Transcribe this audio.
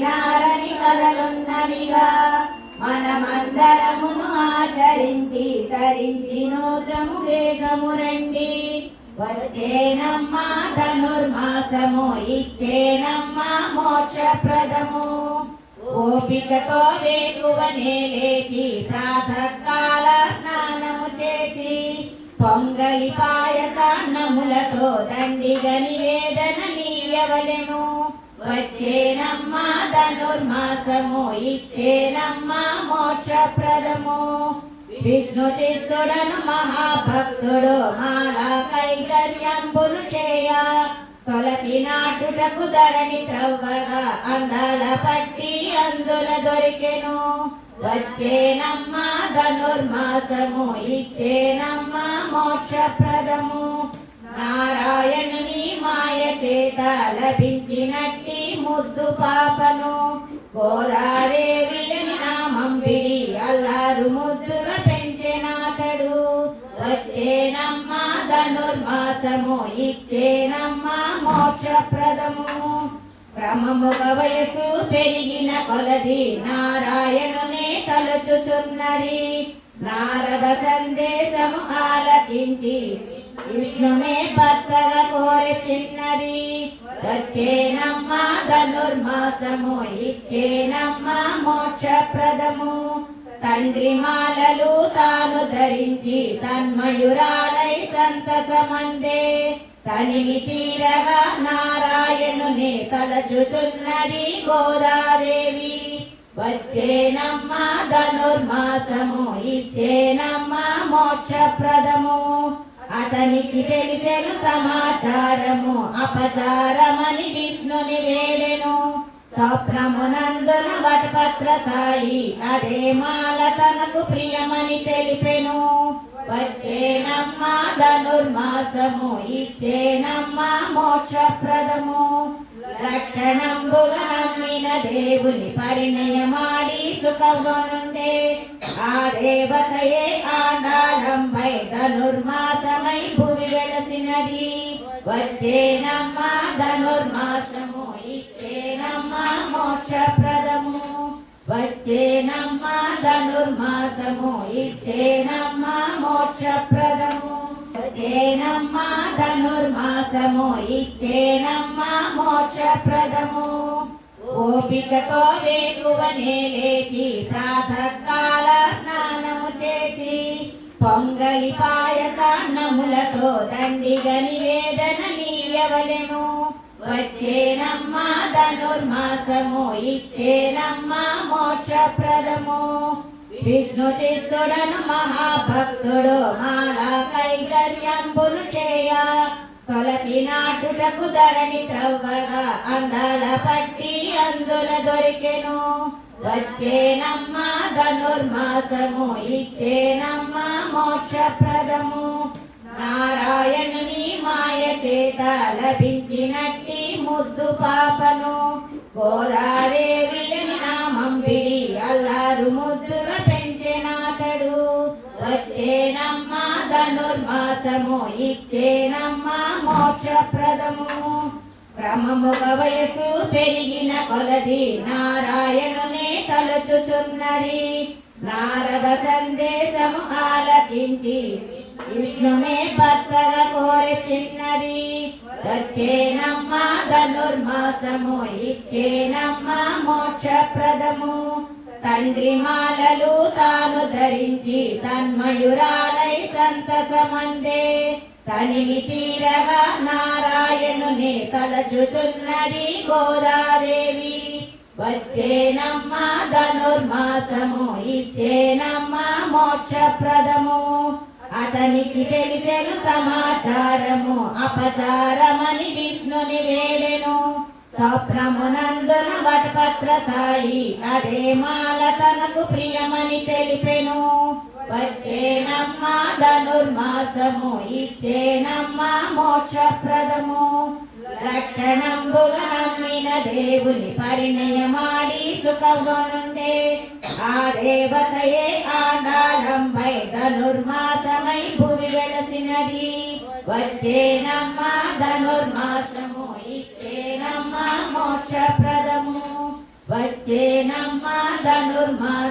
వినాలని కలలున్నవిగా మనమందరమును ఆచరించి తరించి నూతము వేగము రండి. వచ్చేనమ్మా ధనుర్మాసము ఇచ్చేనమ్మా మోక్షప్రదము. ఓపికతో వేగువనే లేచి ప్రాతకాల స్నానము చేసి పొంగలి పాయసాన్నములతో దండిగని వేదన నీయవలెను. వచ్చేనమ్మా ధనుర్మాసము ఇచ్చేనమ్మా మోక్షప్రదము. విష్ణు చిత్తుడను మహాభక్తుడు మాలా కైకర్యంబులు చేయ. తొలసి నాటుటకు ధరణి త్రవ్వగా అందాల పట్టి అందుల దొరికెను. వచ్చేనమ్మా ధనుర్మాసము ఇచ్చేనమ్మా మోక్షప్రదము. నారాయణుని మాయ చేత లభించినట్టు ముద్దు పాపను గోదాదేవిని నామం విడి అల్లారు ముద్దుగా పెంచెనాతడు వచ్చేనమ్మా ధనుర్మాసము ఇచ్చేనమ్మా మోక్షప్రదము. క్రమముగ వయసు పెరిగిన కొలది నారాయణునే తలుచుచున్నది. నారద సందేశము ఆలకించి విష్ణునే భర్తగా కోరిచిన్నది వచ్చేనమ్మా ధనుర్మాసము ఇచ్చేనమ్మా మోక్షప్రదము. తండ్రి మాలలు తాను ధరించి తన్మయురాలై సంతసమందే. తనివి తీరగా నారాయణుని తలచుతున్నది గోదాదేవి. వచ్చేనమ్మా ధనుర్మాసము ఇచ్చేనమ్మా మోక్షప్రదము. అతనికి తెలిసెను సమాచారము అపచారమని విష్ణుని వేడెను. స్వప్నమునందున వటపత్ర సాయి అదే మాల తనకు ప్రియమని తెలిపెను. వచ్చేనమ్మా ధనుర్మాసము ఇచ్చేనమ్మా మోక్షప్రదము. లక్షణంబుగా నమ్మిన దేవుని పరిణయమాడి సుఖముండే ఆ దేవతయే వచ్చేనమ్మా ధనుర్మాసము ఇచ్చేనమ్మ మోక్షప్రదము. వచ్చేనమ్మ ధనుర్మాసము ఇచ్చేనమ్మ మోక్షప్రదము. వచ్చేనమ్మా ధనుర్మాసము ఇచ్చేనమ్మ మోక్షప్రదము. ఓపికతో వేగువనే లేచి ప్రాతకాల స్నానము చేసి పొంగలి పాయసాన్నములతో దండిగ నివేదన చేయవలెను వచ్చేనమ్మా ధనుర్మాసము ఇచ్చేనమ్మా మోక్షప్రదము. విష్ణు చిత్తుడను మహాభక్తుడు మాలా కైకర్యంబులు చేయ. తొలసి నాటుటకు ధరణి త్రవ్వగా అందాల పట్టి అందుల దొరికెను. వచ్చేనమ్మా ధనుర్మాసము ఇచ్చేనమ్మా మోక్షప్రదము. నారాయణుని మాయ చేత లభించినట్టి ముద్దు పాపను గోదాదేవిని నామం విడి అల్లారు ముద్దుగా పెంచెనాతడు. వచ్చేనమ్మా ధనుర్మాసము ఇచ్చేనమ్మా మోక్షప్రదము. క్రమముగ వయసు పెరిగిన కొలది నారాయణునే తలుచుచున్నది. నారద సందేశము ఆలకించి విష్ణునే భర్తగా కోరిచిన్నది వచ్చేనమ్మా ధనుర్మాసము ఇచ్చేనమ్మా మోక్షప్రదము. తండ్రి మాలలు తాను ధరించి తన్మయురాలై సంతసమందే. తనివి తీరగా నారాయణుని తలచుతున్నది గోదాదేవి. వచ్చేనమ్మా ధనుర్మాసము ఇచ్చేనమ్మా మోక్షప్రదము. అతనికి తెలిసెను సమాచారము అపచారమని విష్ణుని వేడెను. స్వప్నమునందున వటపత్ర సాయి అదే మాల తనకు ప్రియమని తెలిపెను. వచ్చేనమ్మా ధనుర్మాసము ఇచ్చేనమ్మా మోక్షప్రదము. లక్షణంబుగా నమ్మిన దేవుని పరిణయమాడి సుఖముండే. ఆ దేవతయే మోక్షప్రదము. వచ్చేనమ్మా ధనుర్మాసము ఇచ్చేనమ్మా మోక్ష